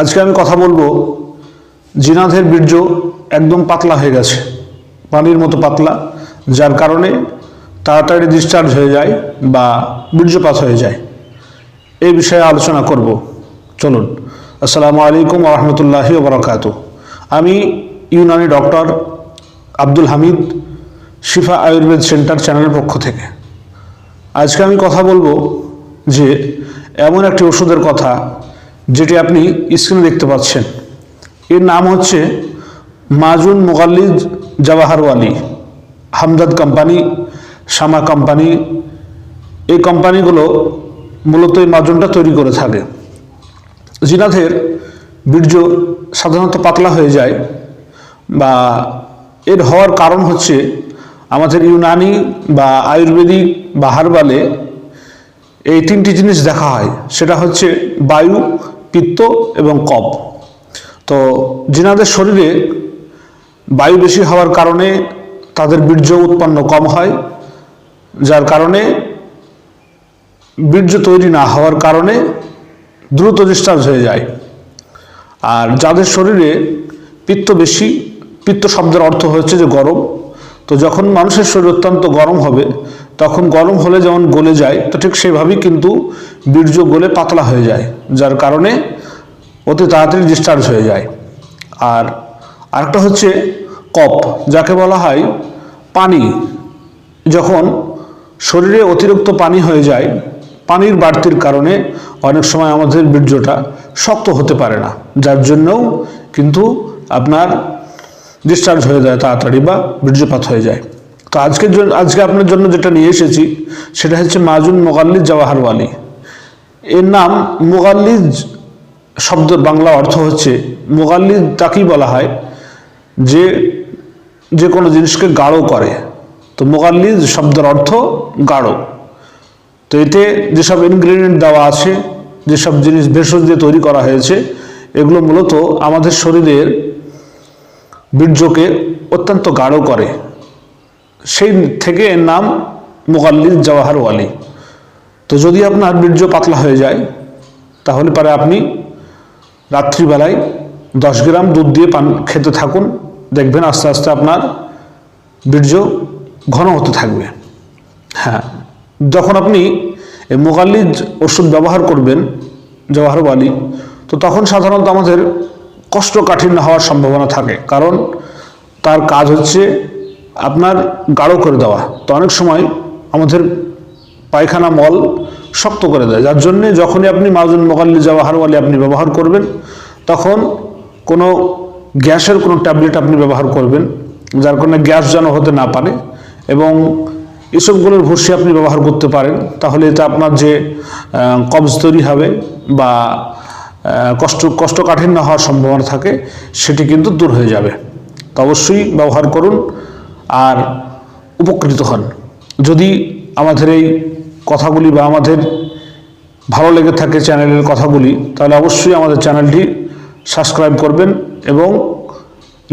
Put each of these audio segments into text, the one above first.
আজকে আমি কথা বলব জিনাথের বীর্য একদম পাতলা হয়ে গেছে, পানির মতো পাতলা, যার কারণে তাড়াতাড়ি ডিসচার্জ হয়ে যায় বা বীর্যপাত হয়ে যায়। এই বিষয়ে আলোচনা করব। চলুন। আসসালামু আলাইকুম রহমতুল্লাহি ওবরাকাতু আমি ইউনানি ডক্টর আব্দুল হামিদ শিফা আয়ুর্বেদ সেন্টার চ্যানেলের পক্ষ থেকে। আজকে আমি কথা বলব যে, এমন একটি ওষুধের কথা যেটি আপনি স্ক্রিনে দেখতে পাচ্ছেন। এর নাম হচ্ছে মাজুন মোগাল্লিজ জাওয়াহারওয়ালি হামদাদ কোম্পানি, শামা কোম্পানি। এই কোম্পানিগুলো মূলত এই মাজনটা তৈরি করে থাকে। জিনাথের বীর্য সাধারণত পাতলা হয়ে যায় বা এর হওয়ার কারণ হচ্ছে আমাদের ইউনানি বা আয়ুর্বেদিক বা হারবালে এই তিনটি জিনিস দেখা হয়। সেটা হচ্ছে বায়ু পিত্ত এবং কপ তো জিনাদের শরীরে বায়ু বেশি হওয়ার কারণে তাদের বীর্য উৎপন্ন কম হয়, যার কারণে বীর্য তৈরি না হওয়ার কারণে দ্রুত ডিসচার্জ হয়ে যায়। আর যাদের শরীরে পিত্ত বেশি, পিত্ত শব্দের অর্থ হচ্ছে যে গরম। তো যখন মানুষের শরীর অত্যন্ত গরম হবে, তখন গরম হলে যেমন গলে যায়, তো ঠিক সেভাবেই কিন্তু বীর্য গলে পাতলা হয়ে যায়, যার কারণে অতি তাড়াতাড়ি ডিসচার্জ হয়ে যায়। আর আরেকটা হচ্ছে কপ যাকে বলা হয় পানি। যখন শরীরে অতিরিক্ত পানি হয়ে যায়, পানির বাড়তির কারণে অনেক সময় আমাদের বীর্যটা শক্ত হতে পারে না, যার জন্যও কিন্তু আপনার ডিসচার্জ হয়ে যায় তাড়াতাড়ি বা বীর্যপাত হয়ে যায়। তো আজকের জন্য, আজকে আপনার জন্য যেটা নিয়ে এসেছি, সেটা হচ্ছে মাজুন মোগাল্লিজ জওয়াহারওয়ালি। এর নাম মোগাল্লিজ শব্দের বাংলা অর্থ হচ্ছে মোগাল্লিজ তাকেই বলা হয় যে যে কোনো জিনিসকে গাঢ় করে। তো মোগাল্লিজ শব্দের অর্থ গাঢ়। তো এতে যেসব ইনগ্রেডিয়েন্ট দেওয়া আছে, যেসব জিনিস ভেষজ দিয়ে তৈরি করা হয়েছে, এগুলো মূলত আমাদের শরীরের বীর্যকে অত্যন্ত গাঢ় করে। সেই থেকে এর নাম মোগাল্লিদ জওয়াহার ওয়ালি তো যদি আপনার বীর্য পাতলা হয়ে যায়, তাহলে পরে আপনি রাত্রিবেলায় দশ গ্রাম দুধ দিয়ে পান, খেতে থাকুন। দেখবেন আস্তে আস্তে আপনার বীর্য ঘন হতে থাকবে। হ্যাঁ যখন আপনি এই ওষুধ ব্যবহার করবেন জওয়াহরওয়ালি তো তখন সাধারণত আমাদের কষ্টকাঠিন্য হওয়ার সম্ভাবনা থাকে। কারণ তার কাজ হচ্ছে আপনার গাঢ় করে দেওয়া। তো অনেক সময় আমাদের পায়খানা মল শক্ত করে দেয়। যার জন্যে যখনই আপনি মাজুন মোগাল্লি জওয়াহরওয়ালি আপনি ব্যবহার করবেন, তখন কোনো গ্যাসের কোনো ট্যাবলেট আপনি ব্যবহার করবেন, যার কারণে গ্যাস যেন হতে না পারে এবং এসবগুলোর ভুসি আপনি ব্যবহার করতে পারেন, তাহলে এতে আপনার যে কবজ তৈরি হবে বা কষ্ট, কষ্টকাঠিন্য হওয়ার সম্ভাবনা থাকে, সেটি কিন্তু দূর হয়ে যাবে। তো অবশ্যই ব্যবহার করুন আর উপকৃত হন। যদি আমাদের এই কথাগুলি বা আমাদের ভালো লেগে থাকে চ্যানেলের কথাগুলি, তাহলে অবশ্যই আমাদের চ্যানেলটি সাবস্ক্রাইব করবেন এবং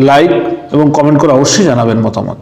লাইক এবং কমেন্ট করে অবশ্যই জানাবেন মতামত।